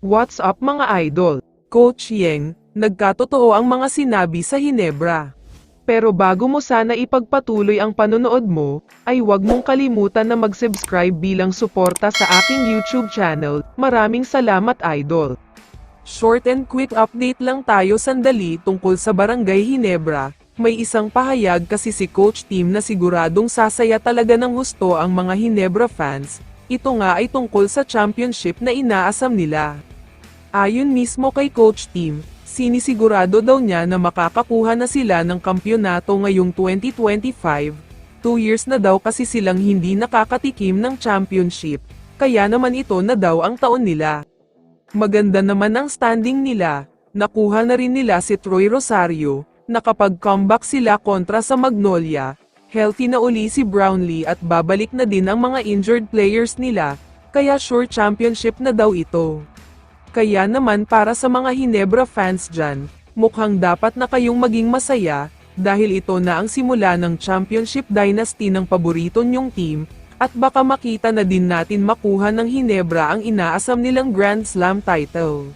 What's up mga idol? Coach Yeng, nagkatotoo ang mga sinabi sa Hinebra. Pero bago mo sana ipagpatuloy ang panonood mo, ay huwag mong kalimutan na mag-subscribe bilang suporta sa aking YouTube channel. Maraming salamat idol. Short and quick update lang tayo sandali tungkol sa Barangay Hinebra. May isang pahayag kasi si Coach Team na siguradong sasaya talaga ng husto ang mga Hinebra fans. Ito nga ay tungkol sa championship na inaasam nila. Ayon mismo kay Coach Team, sinisigurado daw niya na makakakuha na sila ng kampyonato ngayong 2025. Two years na daw kasi silang hindi nakakatikim ng championship, kaya naman ito na daw ang taon nila. Maganda naman ang standing nila, nakuha na rin nila si Troy Rosario, nakapag-comeback sila kontra sa Magnolia, healthy na uli si Brownlee at babalik na din ang mga injured players nila, kaya sure championship na daw ito. Kaya naman para sa mga Hinebra fans dyan, mukhang dapat na kayong maging masaya, dahil ito na ang simula ng championship dynasty ng paborito nyong team, at baka makita na din natin makuha ng Hinebra ang inaasam nilang Grand Slam title.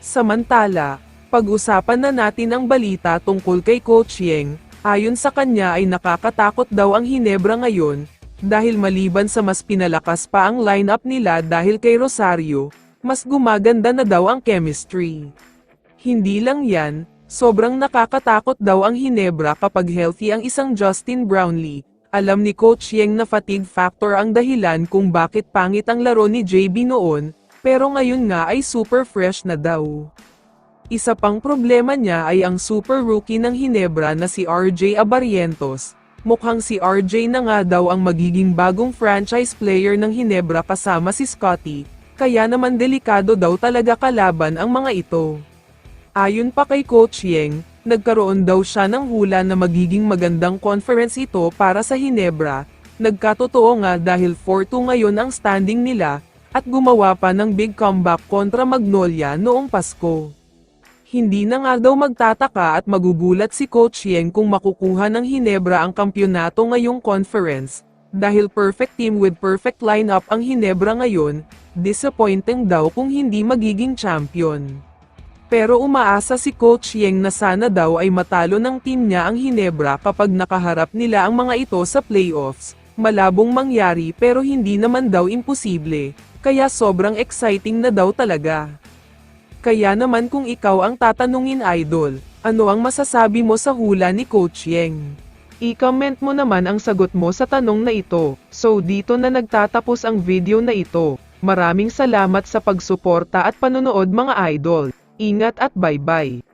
Samantala, pag-usapan na natin ang balita tungkol kay Coach Yeng, ayon sa kanya ay nakakatakot daw ang Hinebra ngayon, dahil maliban sa mas pinalakas pa ang lineup nila dahil kay Rosario, mas gumaganda na daw ang chemistry. Hindi lang yan, sobrang nakakatakot daw ang Hinebra kapag healthy ang isang Justin Brownlee. Alam ni Coach Yeng na fatigue factor ang dahilan kung bakit pangit ang laro ni JB noon, pero ngayon nga ay super fresh na daw. Isa pang problema niya ay ang super rookie ng Hinebra na si RJ Abarientos. Mukhang si RJ na nga daw ang magiging bagong franchise player ng Hinebra kasama si Scotty, kaya naman delikado daw talaga kalaban ang mga ito. Ayon pa kay Coach Yeng, nagkaroon daw siya ng hula na magiging magandang conference ito para sa Hinebra. Nagkatotoo nga dahil 4-2 ngayon ang standing nila, at gumawa pa ng big comeback kontra Magnolia noong Pasko. Hindi na nga daw magtataka at magugulat si Coach Yeng kung makukuha ng Hinebra ang kampyonato ngayong conference, dahil perfect team with perfect lineup ang Hinebra ngayon, disappointing daw kung hindi magiging champion. Pero umaasa si Coach Yeng na sana daw ay matalo ng team niya ang Hinebra kapag nakaharap nila ang mga ito sa playoffs. Malabong mangyari pero hindi naman daw imposible, kaya sobrang exciting na daw talaga. Kaya naman kung ikaw ang tatanungin idol, ano ang masasabi mo sa hula ni Coach Yeng? I-comment mo naman ang sagot mo sa tanong na ito. So dito na nagtatapos ang video na ito. Maraming salamat sa pagsuporta at panonood mga idol. Ingat at bye-bye.